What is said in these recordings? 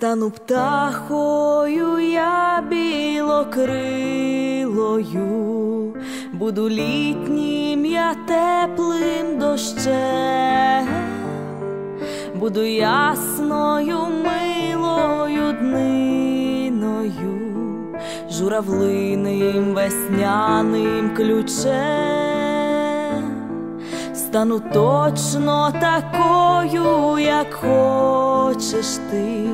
Стану птахою я білокрилою, буду літнім я теплим дощем, буду ясною милою дниною, журавлиним весняним ключем, стану точно такою, як хочеш ти,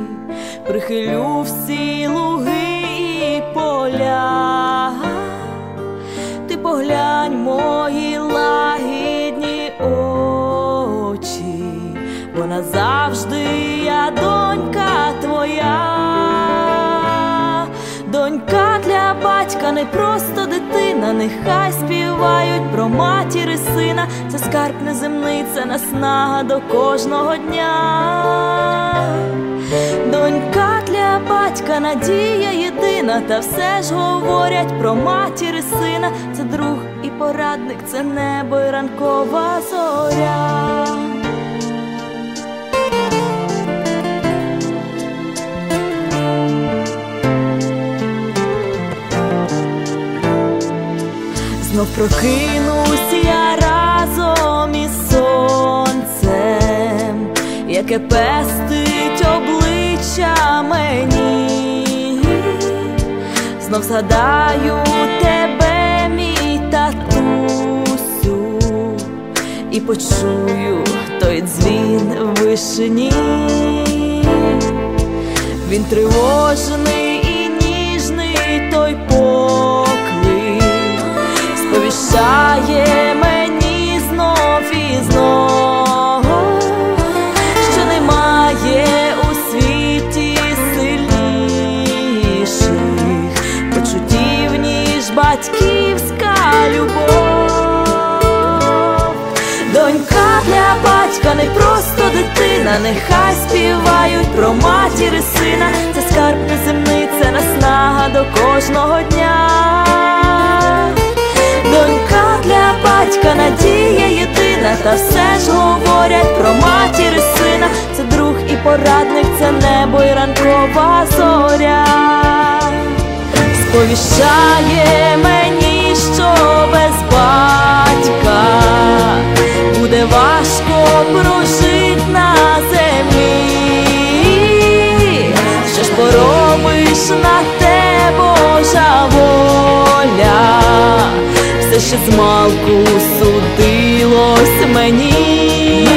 прихилю всі луги і поля, ти поглянь мої лагідні очі, бо назавжди я донька твоя. Донька для батька не просто дитина, нехай співають про матір і сина. Це скарб неземний, це наснага до кожного дня. Донька для батька надія єдина, та все ж говорять про матір і сина. Це друг і порадник, це небо і ранкова зоря. Знов прокинусь я разом із сонцем, яке пестить обличчя мені, знов згадаю тебе, мій татусю, і почую той дзвін вишені, він тривожний нехай співають про матір і сина. Це скарб неземний, це наснага до кожного дня. Донька для батька надія єдина, та все ж говорять про матір і сина. Це друг і порадник, це небо і ранкова зоря. Сповіщає мені, що без батька ще змалку судилось мені,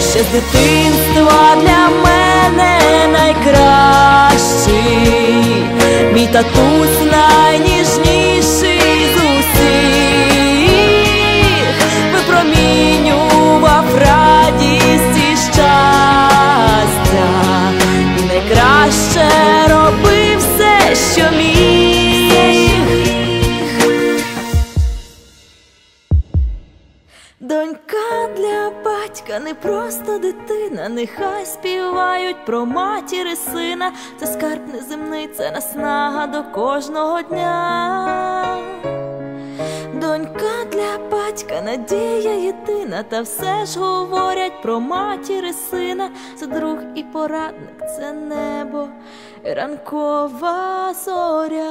ще з дитинства для мене найкращий, мій татусь найніжніший просто дитина, нехай співають про матір і сина. Це скарб неземний, це наснага до кожного дня. Донька для батька надія єдина, та все ж говорять про матір і сина. Це друг і порадник, це небо, ранкова зоря.